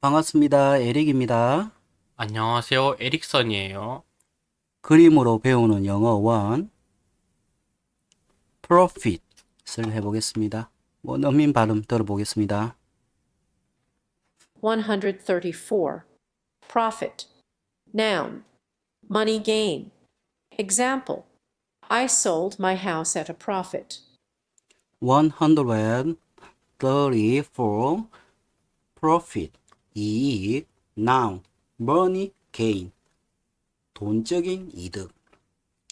반갑습니다. 에릭입니다. 안녕하세요. 에릭선이에요. 그림으로 배우는 영어 원 profit을 해보겠습니다. 원어민 발음 들어보겠습니다. 134. Profit. Noun. Money gain. Example. I sold my house at a profit. 134 profit 이익 noun money gain 돈적인 이득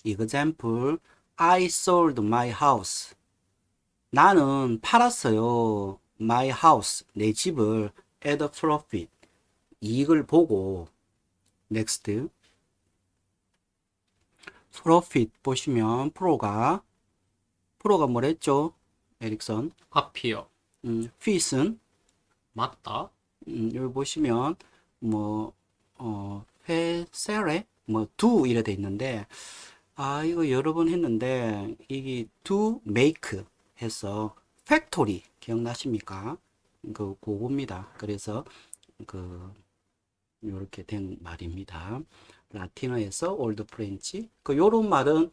example I sold my house 나는 팔았어요 my house 내 집을 at a profit 이익을 보고 next profit 보시면 프로가 프로가 뭐랬죠 에릭선 앞이요. 음, fit은 맞다. 음, 여기 보시면 뭐 어, 회세레 뭐 do 이래 돼 있는데 아 이거 여러 번 했는데 이게 do make 해서 factory 기억나십니까? 그 그겁니다. 그래서 그 이렇게 된 말입니다. 라틴어에서 올드 프렌치 그 요런 말은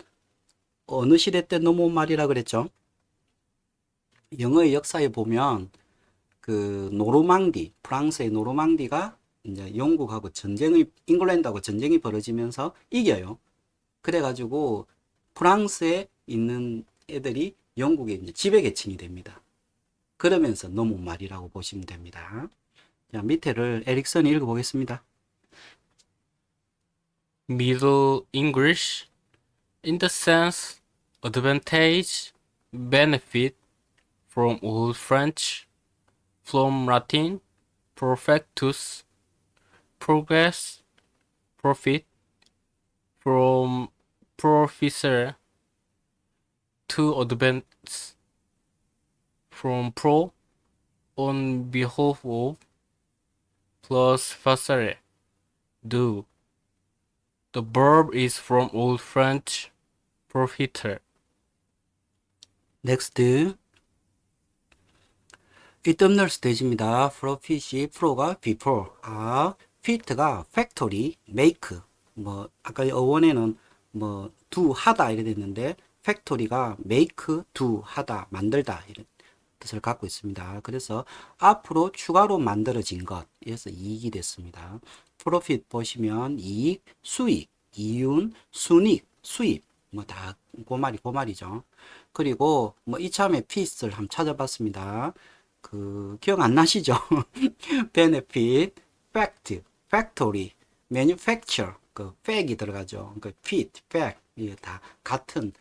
어느 시대 때 넘어온 말이라 그랬죠? 영어의 역사에 보면 그 노르망디, 프랑스의 노르망디가 이제 영국하고 전쟁이 잉글랜드하고 전쟁이 벌어지면서 이겨요. 그래가지고 프랑스에 있는 애들이 영국에 이제 지배 계층이 됩니다. 그러면서 넘어온 말이라고 보시면 됩니다. 자, 밑에를 에릭슨이 읽어보겠습니다. Middle English in the sense advantage, benefit from Old French, from Latin, perfectus, progress, profit, from professor to advance, from pro, on behalf of, plus facere, do. The verb is from Old French profiter. next 이뜸널 스테이지입니다. profit이 프로가 before, 아, fit가 factory, make, 뭐 아까 어원에는 뭐 do 하다 이래 됐는데 factory가 make, do 하다, 만들다 이런 뜻을 갖고 있습니다. 그래서 앞으로 추가로 만들어진 것, 그래서 이익이 됐습니다. profit 보시면 이익, 수익, 이윤, 순익, 수입, 뭐다 고말이 고말이죠. 그리고 뭐 이참에 피스를 한번 찾아봤습니다. 그 기억 안 나시죠? benefit, fact, factory, manufacture, 그 fac이 들어가죠. 그 fit, fact 이게 다 같은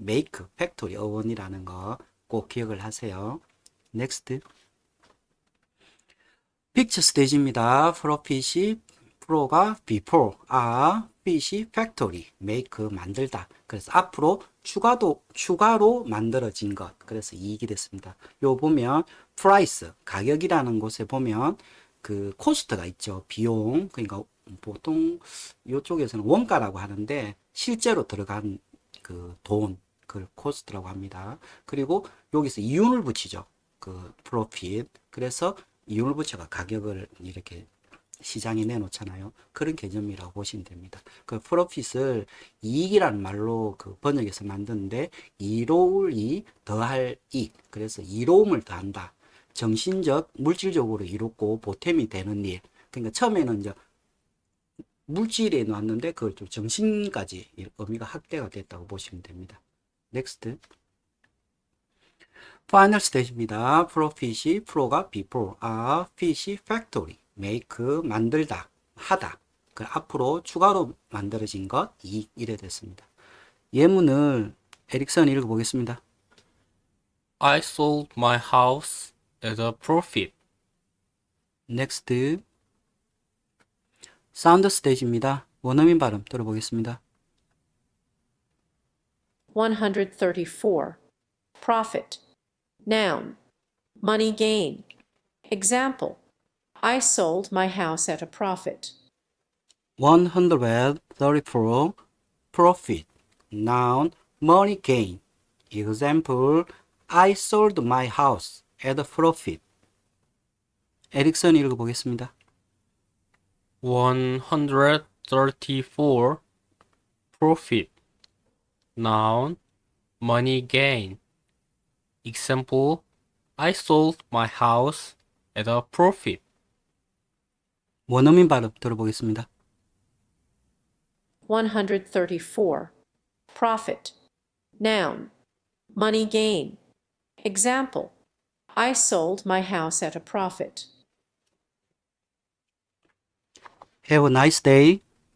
make, factory 어원이라는 거 꼭 기억을 하세요. next. 픽처 스테이지입니다. profit이 프로가 before, 아, fit이 factory, make 만들다. 그래서 앞으로 추가도 추가로 만들어진 것. 그래서 이익이 됐습니다. 요 보면 price 가격이라는 곳에 보면 그 코스트가 있죠. 비용. 그러니까 보통 요쪽에서는 원가라고 하는데 실제로 들어간 그 돈, 그걸 코스트라고 합니다. 그리고 여기서 이윤을 붙이죠. 그 profit. 그래서 이윤을 붙여가 가격을 이렇게 시장에 내놓잖아요. 그런 개념이라고 보시면 됩니다. 그 프로핏을 이익이라는 말로 그 번역해서 만드는데 이로울 이 더할 이 그래서 이로움을 더한다. 정신적 물질적으로 이롭고 보탬이 되는 일. 그러니까 처음에는 이제 물질에 놨는데 그걸 좀 정신까지 의미가 확대가 됐다고 보시면 됩니다. 넥스트. 파이널 스테이지입니다. 프로핏이 프로가 before, 아, fit이 factory, make 만들다, 하다. 그 앞으로 추가로 만들어진 것, 이 이래 됐습니다. 예문을 에릭선 읽어 보겠습니다. I sold my house at a profit. 넥스트. 사운드 스테이지입니다. 원어민 발음 들어보겠습니다. 134. Profit. Noun. Money gain. Example. I sold my house at a profit. 134 profit noun money gain example I sold my house at a profit 에릭선 읽어보겠습니다. 134 profit noun money gain example I sold my house at a profit 원어민 발음 들어보겠습니다. 134. Profit. Noun. Money gain. Example. I sold my house at a profit. Have a nice day.